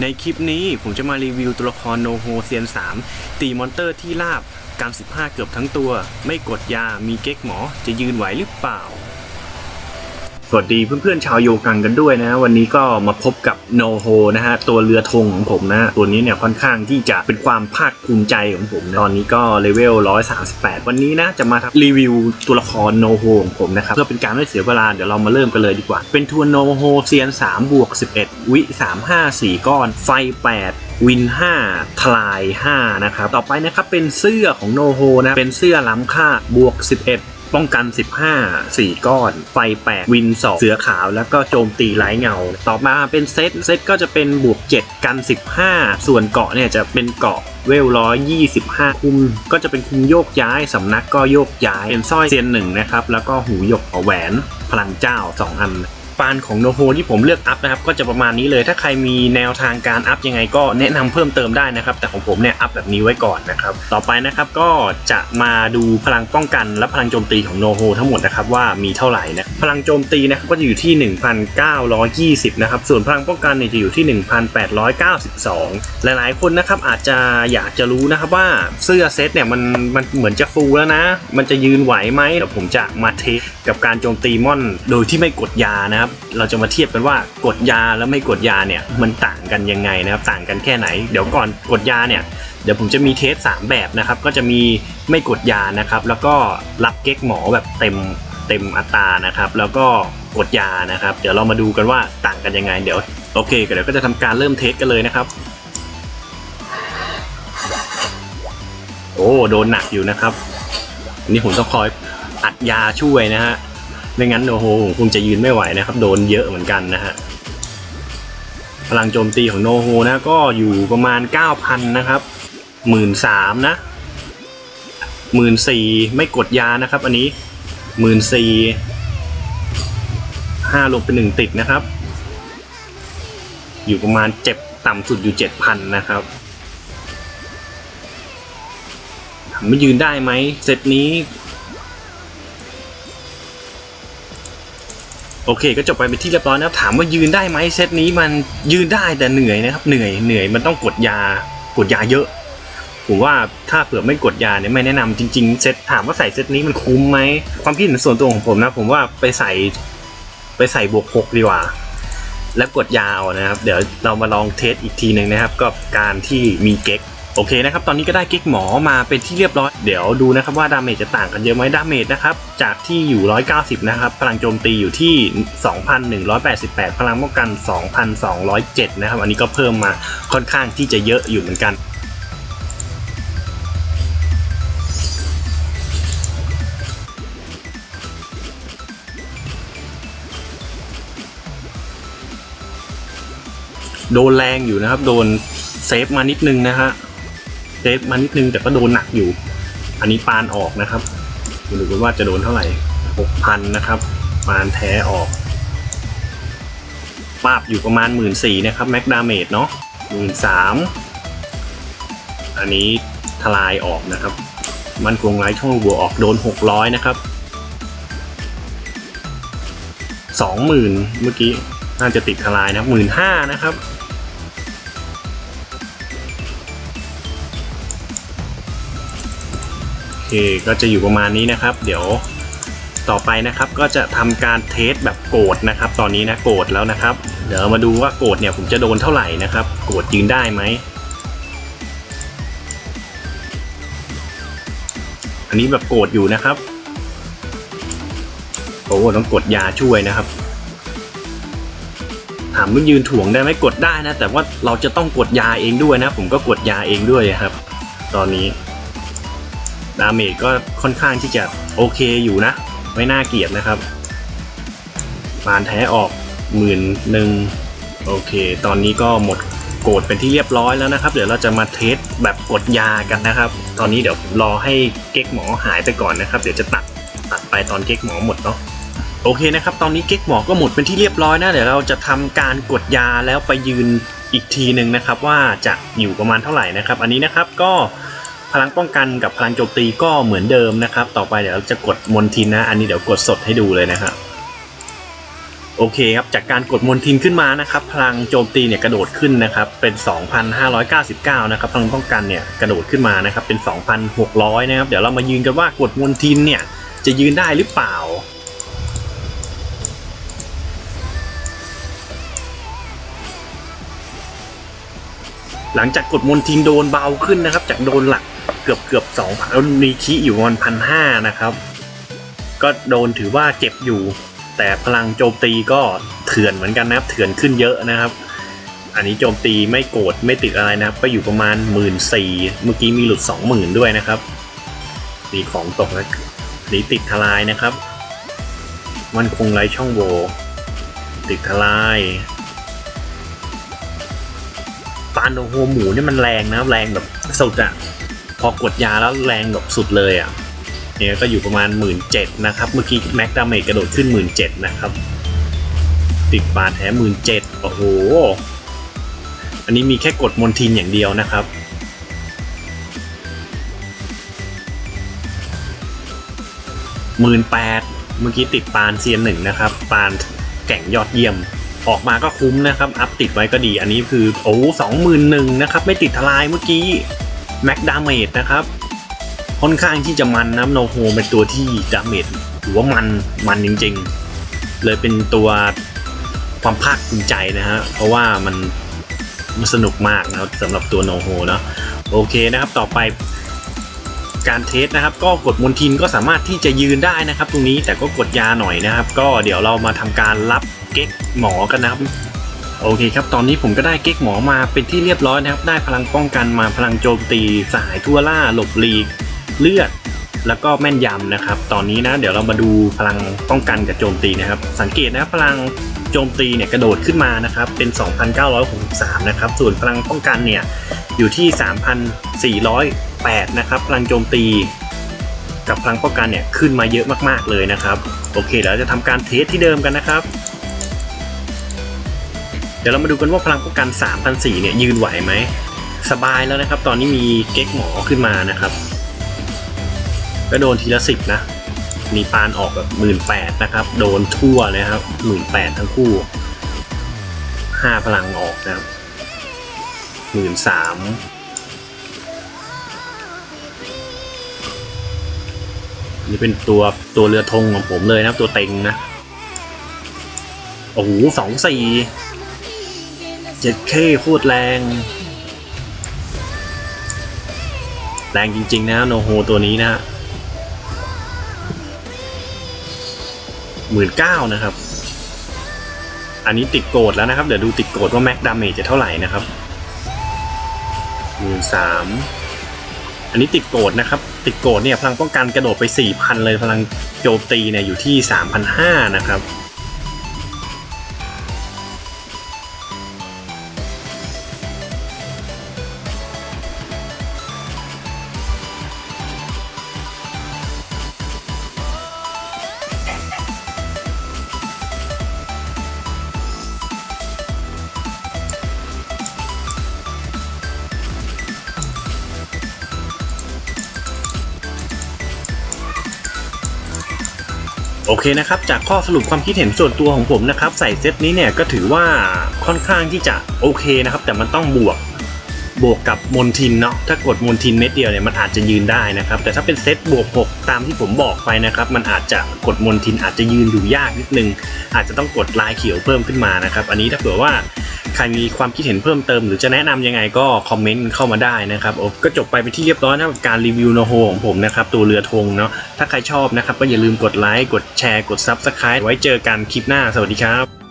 ในคลิปนี้ผมจะมารีวิวตัวละครโนโฮเซียน 3 ตีมอนเตอร์ที่ลาบการ15 เกือบทั้งตัว ไม่กดยามีเก๊กหมอจะยืนไหวหรือเปล่า สวัสดีเพื่อนๆชาวโยกังกันด้วยนะ วันนี้ก็มาพบกับโนโฮนะฮะตัวเรือธงของผมนะ ตัวนี้เนี่ยค่อนข้างที่จะเป็นความภาคภูมิใจของผมนะตอนนี้ก็เลเวล 138 วันนี้นะ จะมาทำรีวิวตัวละครโนโฮของผมนะครับ เพื่อเป็นการไม่เสียเวลาเดี๋ยวเรามาเริ่มกันเลยดีกว่า เป็นทัวร์โนโฮเซียน3บวก11 วิ 354 ก้อน ไฟ 8วิน 5 ทลาย 5 นะครับ ต่อไปนะครับ เป็นเสื้อของโนโฮนะ เป็นเสื้อล้ำค่าบวก 11 ป้องกัน 15 4 ก้อน ไฟ8วินสองเสือขาว แล้วก็โจมตีไร้เงา ต่อมาเป็นเซต เซตก็จะเป็นบวก 7 กัน 15 ส่วนเกาะเนี่ยจะเป็นเกาะเวลร้อยยี่สิบห้าคุม ก็จะเป็นคุมโยกย้าย สำนักก็โยกย้าย เป็นสร้อยเซียนหนึ่งนะครับ แล้วก็หูหยกแหวน พลังเจ้า2อัน ปานของโนโฮที่ผมเลือกอัพนะครับก็จะประมาณนี้เลย ถ้าใครมีแนวทางการอัพยังไงก็แนะนำเพิ่มเติมได้นะครับ แต่ของผมเนี่ยอัพแบบนี้ไว้ก่อนนะครับ ต่อไปนะครับก็จะมาดูพลังป้องกันและพลังโจมตีของโนโฮทั้งหมดนะครับว่ามีเท่าไหร่นะพลังโจมตีนะครับก็จะอยู่ที่ 1,920นะครับส่วนพลังป้องกันเนี่ยจะอยู่ที่ 1,892 หลายๆ คนนะครับอาจจะอยากจะรู้นะครับว่าเสื้อเซตเนี่ยมันมันเหมือนจะฟูแล้วนะ มันจะยืนไหวไหมเดี๋ยวผมจะมาเทสกับการโจมตีมอน โดยที่ไม่กดยานะครับเราจะมาเทียบกันว่ากดยาแล้วไม่กดยาเนี่ยมันต่างกันยังไงนะครับ ต่างกันแค่ไหน เดี๋ยวก่อนกดยาเนี่ยเดี๋ยวผมจะมีเทส 3 แบบนะครับ ก็จะมีไม่กดยานะครับ แล้วก็รับเก๊กหมอแบบเต็มเต็มอัตรานะครับ แล้วก็กดยานะครับ เดี๋ยวเรามาดูกันว่าต่างกันยังไง เดี๋ยวโอเคเดี๋ยวก็จะทำการเริ่มเทสกันเลยนะครับ โอ้โดนหนักอยู่นะครับนนี้ผมต้องคอยอัดยาช่วยนะฮะ ไม่งั้นโอ้โหคงจะยืนไม่ไหวนะครับ โดนเยอะเหมือนกันนะฮะพลังโจมตีของโนโฮนะก็อยู่ประมาณ 9,000 นะครับหมื่นสามนะหมื่นสี่ไม่กดยานะครับ อันนี้หมื่นสี่ห้าลงเป็นหนึ่งติดนะครับ อยู่ประมาณเจ็บต่ำสุดอยู่เจ็ดพันนะครับถามว่ายืนได้ไหมเซตนี้ โอเค ก็จบไปเป็นที่เรียบร้อยนะครับถามว่ายืนได้ไหมเซตนี้มันยืนได้แต่เหนื่อยนะครับเหนื่อยเหนื่อยมันต้องกดยากดยาเยอะผมว่าถ้าเผื่อไม่กดยาเนี่ยไม่แนะนำจริง ๆ เซตถามว่าใส่เซตนี้มันคุ้มไหมความคิดเห็นส่วนตัวของผมนะ ผมว่าไปใส่ไปใส่บวกหกดีกว่า แล้วกดยาเอานะครับ เดี๋ยวเรามาลองเทสอีกทีหนึ่งนะครับ กับการที่มีเก๊ก โอเคนะครับ ตอนนี้ก็ได้กิ๊กหมอมาเป็นที่เรียบร้อย เดี๋ยวดูนะครับว่าดาเมจจะต่างกันเยอะไหมดาเมจนะครับ จากที่อยู่ 190 นะครับ พลังโจมตีอยู่ที่ 2,188 พลังป้องกัน 2,207 นะครับ อันนี้ก็เพิ่มมาค่อนข้างที่จะเยอะอยู่เหมือนกันโดนแรงอยู่นะครับ โดนเซฟมานิดนึงนะฮะ ซฟมานิดนึงแต่ก็โดนหนักอยู่ อันนี้ปานออกนะครับมาดูกันว่าจะโดนเท่าไหร่หกพันนะครับ ปานแท้ออกปาบอยู่ประมาณหมื่นสี่นะครับแม็กดาเมจเนาะหมื่นสามอันนี้ทลายออกนะครับ มันคงไร้ช่องบัวออกโดนหกร้อยนะครับสองหมื่นเมื่อกี้น่าจะติดทลายนะหมื่นห้านะครับ เคก็จะอยู่ประมาณนี้นะครับ เดี๋ยวต่อไปนะครับก็จะทำการเทสแบบโกรธนะครับ ตอนนี้นะโกรธแล้วนะครับ เดี๋ยวมาดูว่าโกรธเนี่ยผมจะโดนเท่าไหร่นะครับ โกรธยืนได้ไหมอันนี้แบบโกรธอยู่นะครับโอ้ต้องกดยาช่วยนะครับ ถามว่ายืนถ่วงได้ไหมกดได้นะ แต่ว่าเราจะต้องกดยาเองด้วยนะ ผมก็กดยาเองด้วยครับ ตอนนี้ ดาเมจก็ค่อนข้างที่จะโอเคอยู่นะ ไม่น่าเกลียดนะครับปานแท้ออกหมื่นหนึ่งโอเค ตอนนี้ก็หมดโกรธเป็นที่เรียบร้อยแล้วนะครับ เดี๋ยวเราจะมาเทสแบบกดยากันนะครับ ตอนนี้เดี๋ยวรอให้เก๊กหมอหายไปก่อนนะครับ เดี๋ยวจะตัดตัดไปตอนเก๊กหมอหมดเนาะโอเคนะครับ ตอนนี้เก๊กหมอก็หมดเป็นที่เรียบร้อยนะ เดี๋ยวเราจะทำการกดยาแล้วไปยืนอีกทีหนึ่งนะครับ ว่าจะอยู่ประมาณเท่าไหร่นะครับ อันนี้นะครับก็ ลังป้องกันกับพลังโจมตีก็เหมือนเดิมนะครับ ต่อไปเดี๋ยวเราจะกดมนทินนะ อันนี้เดี๋ยวกดสดให้ดูเลยนะครับโอเคครับจากการกดมนทินขึ้นมานะครับ พลังโจมตีเนี่ยกระโดดขึ้นนะครับเป็น 2,599 นะครับพลังป้องกันเนี่ยกระโดดขึ้นมานะครับเป็น 2,600 นะครับ เดี๋ยวเรามายืนกันว่ากดมนทินเนี่ยจะยืนได้หรือเปล่าหลังจากกดมนทินโดนเบาขึ้นนะครับ จากโดนหลัก เกือบเกือบสองพันมีคีอยู่ประมันพันห้านะครับ ก็โดนถือว่าเจ็บอยู่ แต่พลังโจมตีก็เถื่อนเหมือนกันนะครับ เถื่อนขึ้นเยอะนะครับ อันนี้โจมตีไม่โกรธไม่ติดอะไรนะครับ ก็อยู่ประมาณหมื่นสี่เมื่อกี้มีหลุดสองหมื่นด้วยนะครับมีของตกนะอันนี้ติดทลายนะครับ มันคงไร้ช่องโหว่ติดทลายปานโดโฮหมูนี่มันแรงนะแรงแบบสุดอะ อกดยาแล้วแรงแบบสุดเลยอะเนี่ยก็อยู่ประมาณ 1 7ื่นนะครับ เมื่อกี้แม็กดาเมจกระโดดขึ้น 1 7ื่นนะครับ ติดบาดแผลหมื่นเจ็ดโอ้โห อันนี้มีแค่กดมนทินอย่างเดียวนะครับหมื่นแปดเมื่อกี้ติดปานเซียนหนึ่งนะครับ ปานแก่งยอดเยี่ยม ออกมาก็คุ้มนะครับ อัพติดไว้ก็ดี อันนี้คือโอ้สองหมื่นหนึ่งนะครับ ไม่ติดทลายเมื่อกี้ แม็กดาเมจนะครับ ค่อนข้างที่จะมันนะโนโฮเป็นตัวที่ดาเมจถือว่ามันมันจริงๆ เลยเป็นตัวความภาคภูมิใจนะฮะ เพราะว่ามันมันสนุกมากนะครับสำหรับตัวโนโฮเนาะโอเคนะครับต่อไปการเทสนะครับ ก็กดมนทินก็สามารถที่จะยืนได้นะครับ ตรงนี้แต่ก็กดยาหน่อยนะครับ ก็เดี๋ยวเรามาทำการรับเก๊กหมอกันนะครับ โอเคครับ ตอนนี้ผมก็ได้เก๊กหมอมาเป็นที่เรียบร้อยนะครับ ได้พลังป้องกันมาพลังโจมตี สหายทั่วล่า หลบหลีก เลือด แล้วก็แม่นยำนะครับ ตอนนี้นะ เดี๋ยวเรามาดูพลังป้องกันกับโจมตีนะครับ สังเกตนะพลังโจมตีเนี่ยกระโดดขึ้นมานะครับ เป็น 2,963 นะครับ ส่วนพลังป้องกันเนี่ยอยู่ที่ 3,408 นะครับ พลังโจมตี กับพลังป้องกันเนี่ยขึ้นมาเยอะมากๆเลยนะครับ โอเคเดี๋ยวเราจะทำการเทสที่เดิมกันนะครับ ดี๋ยวเรามาดูกันว่าพลังป้องกัน3,004เนี่ยยืนไหวไหม สบายแล้วนะครับ ตอนนี้มีเก๊กหมอขึ้นมานะครับ ก็โดนทีละสิบนะ มีปานออกแบบหมื่นแปดนะครับ โดนทั่วเลยครับหมื่นแปดทั้งคู่ห้าพลังออกนะครับหมื่นสามนี่เป็นตัวตัวเรือธงของผมเลยนะครับตัวเต็งนะ โอ้โหสองสี่ จ็ดเคโคตรแรง แรงจริง ๆ นะโนโฮตัวนี้นะฮะหมื่นเก้านะครับ อันนี้ติดโกดแล้วนะครับ เดี๋ยวดูติดโกดว่าแม็กดาเมจจะเท่าไหร่นะครับหมื่นสามอันนี้ติดโกดนะครับ ติดโกดเนี่ยพลังป้องกันกระโดดไป4,000เลยพลังโจมตีเนี่ยอยู่ที่3,500นะครับ โอเคนะครับ จากข้อสรุปความคิดเห็นส่วนตัวของผมนะครับ ใส่เซตนี้เนี่ยก็ถือว่าค่อนข้างที่จะโอเคนะครับ แต่มันต้องบวก บวกกับมนทินเนาะถ้ากดมนทินเม็ดเดียวเนี่ยมันอาจจะยืนได้นะครับ แต่ถ้าเป็นเซตบวก 6 ตามที่ผมบอกไปนะครับ มันอาจจะกดมนทินอาจจะยืนอยู่ยากนิดนึง อาจจะต้องกดลายเขียวเพิ่มขึ้นมานะครับ อันนี้ถ้าเผื่อว่าใครมีความคิดเห็นเพิ่มเติมหรือจะแนะนำยังไงก็คอมเมนต์เข้ามาได้นะครับโอ้ก็จบไปเป็นที่เรียบร้อยนะกับการรีวิวโนโฮของผมนะครับตัวเรือธงเนาะถ้าใครชอบนะครับก็อย่าลืมกดไลค์กดแชร์กด Subscribe ไว้เจอกันคลิปหน้าสวัสดีครับ